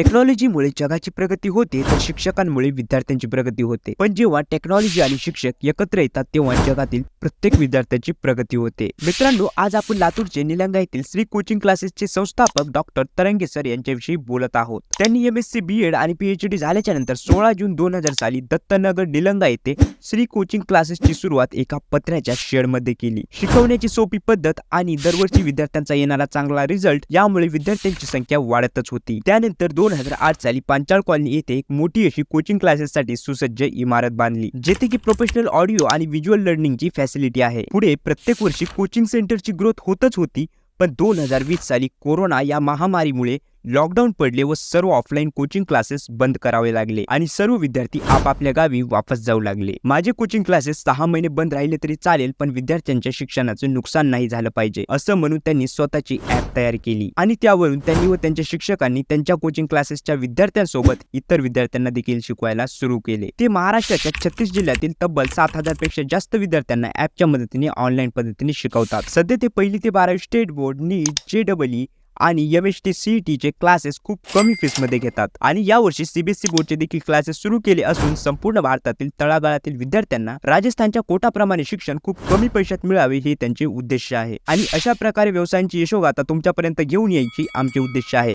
टेक्नॉलॉजीमुळे जगाची प्रगती होते तर शिक्षकांमुळे विद्यार्थ्यांची प्रगती होते. पण जेव्हा टेक्नॉलॉजी आणि शिक्षक एकत्र येतात तेव्हा जगातील प्रत्येक विद्यार्थ्याची प्रगती होते. मित्रांनो आज आपण लातूरचे निलंगा येथील श्री कोचिंग क्लासेसचे संस्थापक डॉक्टर तरंगे सर यांच्याविषयी बोलत आहोत. त्यांनी M S C B Ed आणि पीएचडी झाल्याच्यानंतर सोळा जून दोन हजार साली दत्तनगर निलंगा येथे श्री कोचिंग क्लासेसची सुरुवात एका पत्र्याच्या शेडमध्ये केली. शिकवण्याची सोपी पद्धत आणि दरवर्षी विद्यार्थ्यांचा येणारा चांगला रिझल्ट यामुळे विद्यार्थ्यांची संख्या वाढतच होती. त्यानंतर दोन दोन हजार आठ साली पांचाळ कॉलनी येथे एक मोठी अशी कोचिंग क्लासेससाठी सुसज्ज इमारत बांधली जेथे की प्रोफेशनल ऑडिओ आणि व्हिज्युअल लर्निंगची फॅसिलिटी आहे. पुढे प्रत्येक वर्षी कोचिंग सेंटरची ग्रोथ होतच होती पण दोन हजार वीस साली कोरोना या महामारीमुळे लॉकडाऊन पडले व सर्व ऑफलाईन कोचिंग क्लासेस बंद करावे लागले आणि सर्व विद्यार्थी आपापल्या गावी वापस जाऊ लागले. माझे कोचिंग क्लासेस सहा महिने बंद राहिले तरी चालेल पण विद्यार्थ्यांच्या शिक्षणाचं नुकसान नाही झालं पाहिजे असं म्हणून त्यांनी स्वतःची ऍप तयार केली. आणि त्यावरून त्यांनी व त्यांच्या शिक्षकांनी त्यांच्या कोचिंग क्लासेसच्या विद्यार्थ्यांसोबत इतर विद्यार्थ्यांना देखील शिकवायला सुरू केले. ते महाराष्ट्राच्या छत्तीस जिल्ह्यातील तब्बल सात हजारपेक्षा जास्त विद्यार्थ्यांना ऍपच्या मदतीने ऑनलाईन पद्धतीने शिकवतात. सध्या ते पहिली ते बारावी state board NEET JEE double आणि एम एच टी सी चे क्लासेस खूप कमी फीसमध्ये घेतात. आणि यावर्षी सीबीएसई बोर्डचे देखील क्लासेस सुरू केले असून संपूर्ण भारतातील तळागाळातील विद्यार्थ्यांना राजस्थानच्या कोटाप्रमाणे शिक्षण खूप कमी पैशात मिळावे हे त्यांचे उद्देश आहे. आणि अशा प्रकारे व्यवसायांची यशोगाथा तुमच्यापर्यंत घेऊन यायची आमचे उद्देश आहे.